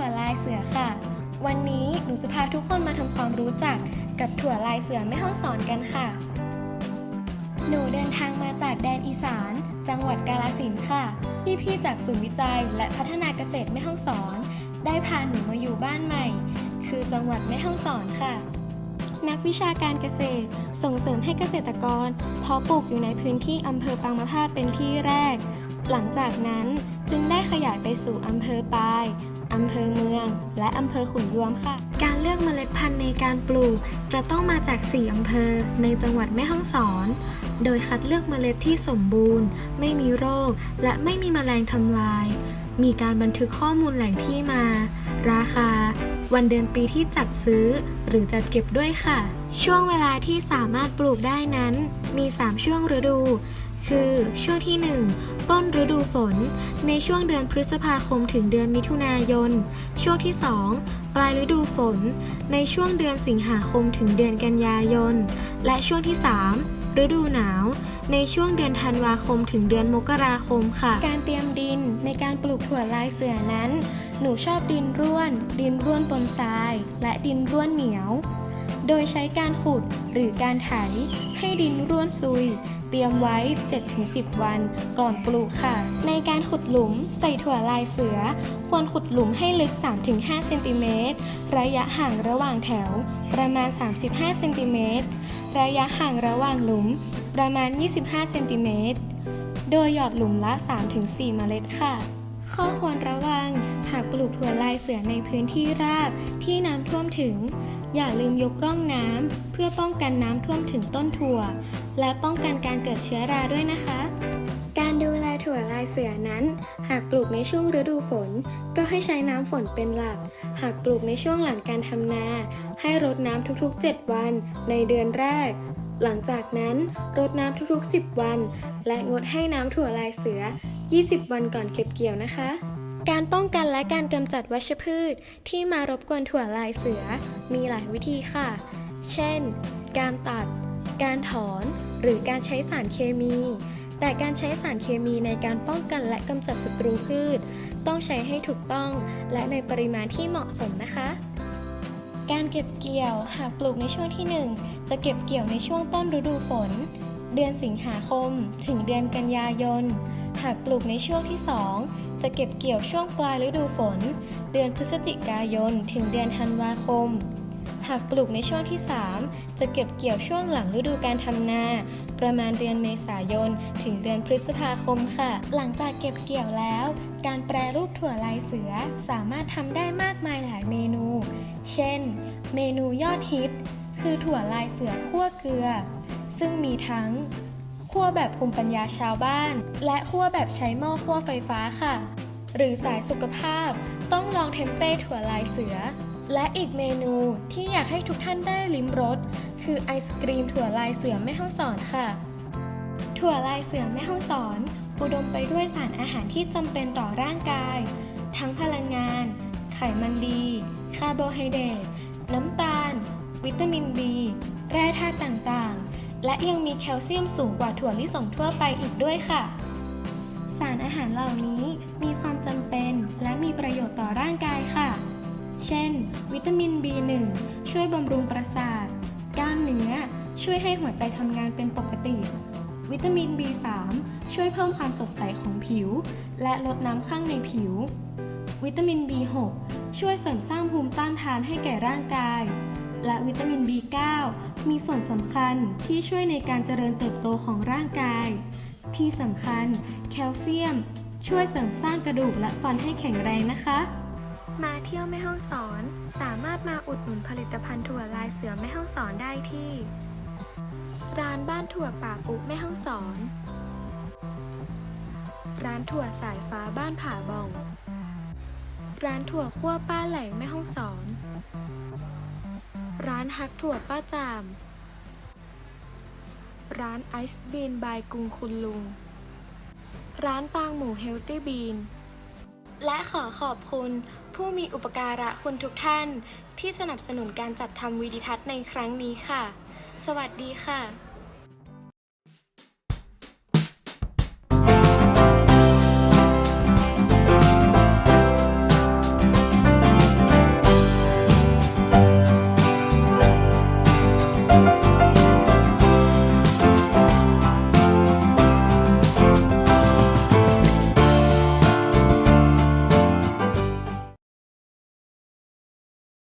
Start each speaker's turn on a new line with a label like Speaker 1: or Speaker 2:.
Speaker 1: ถั่วลายเสือค่ะ วันนี้หนูจะพาทุกคนมาทำความรู้จักกับถั่วลายเสือแม่ห้องสอนกันค่ะ หนูเดินทางมาจากแดนอีสาน จังหวัดกาฬสินธุ์ค่ะพี่ๆจากศูนย์วิจัยและพัฒนาเกษตรแม่ห้องสอน ได้พาหนูมาอยู่บ้านใหม่ คือจังหวัดแม่ฮ่องสอนค่ะ นักวิชาการเกษตรส่งเสริมให้เกษตรกรเพาะปลูกอยู่ในพื้นที่อำเภอปางมะพร้าเป็นที่แรก หลังจากนั้นจึงได้ขยายไปสู่อำเภอปาย อำเภอเมือง และอำเภอขุนยวมค่ะ การเลือกเมล็ดพันธุ์ในการปลูก จะต้องมาจาก 4 อำเภอในจังหวัดแม่ฮ่องสอน โดยคัดเลือกเมล็ดที่สมบูรณ์ ไม่มีโรค และไม่มีแมลงทำลาย มีการบันทึกข้อมูลแหล่งที่มา ราคา วันเดือนปีที่จัดซื้อ หรือจัดเก็บด้วยค่ะ ช่วงเวลาที่สามารถปลูกได้นั้น มี 3 ช่วงฤดู คือช่วงที่ 1 ต้นฤดูฝน ในช่วงเดือนพฤษภาคมถึงเดือนมิถุนายน ช่วงที่ 2 ปลายฤดูฝน ในช่วงเดือนสิงหาคมถึงเดือนกันยายน และช่วงที่ 3 ฤดูหนาว ในช่วงเดือนธันวาคมถึงเดือนมกราคมค่ะ การเตรียมดินในการปลูกถั่วลายเสือนั้น หนูชอบดินร่วน ดินร่วนปนทราย และดินร่วนเหนียว โดยใช้การขุดหรือการไถให้ดินร่วนซุย เตรียมไว้ 7-10 วันก่อนปลูกค่ะ ในการขุดหลุมใส่ถั่วลายเสือ ควรขุดหลุมให้ลึก 3-5เซนติเมตรระยะห่างระหว่างแถว ประมาณ 35เซนติเมตรระยะห่างระหว่างหลุม ประมาณ 25เซนติเมตรโดยหยอดหลุมละ 3-4 เมล็ดค่ะ ข้อควรระวัง หากปลูกถั่วลายเสือในพื้นที่ราบที่น้ำท่วมถึง อย่าลืมยกร่องน้ำเพื่อป้องกันน้ำท่วมถึงต้นถั่ว และป้องกันการเกิดเชื้อราด้วยนะคะ การดูแลถั่วลายเสือนั้น หากปลูกในช่วงฤดูฝน ก็ให้ใช้น้ำฝนเป็นหลัก หากปลูกในช่วงหลังการทำนา ให้รดน้ำทุกๆ 7 วันในเดือนแรก หลังจากนั้นรดน้ำทุกๆ 10 วัน และงดให้น้ำถั่วลายเสือ 20 วันก่อนเก็บเกี่ยวนะคะ การป้องกันและการกำจัดวัชพืชที่มารบกวนถั่วลายเสือมีหลายวิธีค่ะ เช่น การตัด การถอน หรือการใช้สารเคมี แต่การใช้สารเคมีในการป้องกันและกำจัดศัตรูพืช ต้องใช้ให้ถูกต้องและในปริมาณที่เหมาะสมนะคะ การเก็บเกี่ยวหากปลูกในช่วงที่ 1 จะเก็บเกี่ยวในช่วงต้นฤดูฝน เดือนสิงหาคม ถึงเดือนกันยายน หากปลูกในช่วงที่ 2 จะเก็บเกี่ยวช่วงปลายฤดูฝน เดือนพฤศจิกายน ถึงเดือนธันวาคม หากปลูกในช่วงที่ 3 จะเก็บเกี่ยวช่วงหลังฤดูการทำนา ประมาณเดือนเมษายน ถึงเดือนพฤษภาคมค่ะ หลังจากเก็บเกี่ยวแล้ว การแปรรูปถั่วลายเสือสามารถทำได้มากมายหลายเมนู เช่น เมนูยอดฮิต คือถั่วลายเสือคั่วเกลือ ซึ่งมีทั้ง คั่วแบบภูมิปัญญาชาวบ้าน และคั่วแบบใช้หม้อคั่วไฟฟ้าค่ะ หรือสายสุขภาพต้องลองเทมเป้ถั่วลายเสือ และอีกเมนูที่อยากให้ทุกท่านได้ลิ้มรสคือไอศกรีมถั่วลายเสือแม่ฮ่องสอนค่ะ ถั่วลายเสือแม่ฮ่องสอน อุดมไปด้วยสารอาหารที่จำเป็นต่อร่างกาย ทั้งพลังงาน ไขมันดี คาร์โบไฮเดรตน้ำตาล วิตามิน B แร่ธาตุต่างๆ และยังมีแคลเซียมสูงกว่าถั่วลิสงทั่วไปอีกด้วยค่ะ สารอาหารเหล่านี้มีความจำเป็นและมีประโยชน์ต่อร่างกายค่ะ เช่น วิตามิน B1 ช่วยบำรุงประสาท กล้ามเนื้อ ช่วยให้หัวใจทำงานเป็นปกติ วิตามิน B3 ช่วยเพิ่มความสดใสของผิว และลดน้ำข้างในผิว วิตามิน B6 ช่วยเสริมสร้างภูมิต้านทานให้แก่ร่างกาย และวิตามิน B9 มีส่วนสำคัญที่ช่วยในการเจริญเติบโตของร่างกาย ที่สำคัญ แคลเซียม ช่วยเสริมสร้างกระดูกและฟันให้แข็งแรงนะคะ มาเที่ยวแม่ห้องสอน สามารถมาอุดหนุนผลิตภัณฑ์ถั่วลายเสือแม่ห้องสอนได้ที่ ร้านบ้านถั่วป่าปุแม่ห้องสอน ร้านถั่วสายฟ้าบ้านผาบอง ร้านถั่วคั่วป้าแหลงแม่ห้องสอน ร้านฮักถั่วป้าจาม ร้านไอซ์บีนบายกรุงคุณลุง ร้านปางหมูเฮลตี้บีน และขอขอบคุณผู้มีอุปการะคุณทุกท่าน ที่สนับสนุนการจัดทำวิดีทัศน์ในครั้งนี้ค่ะ สวัสดีค่ะ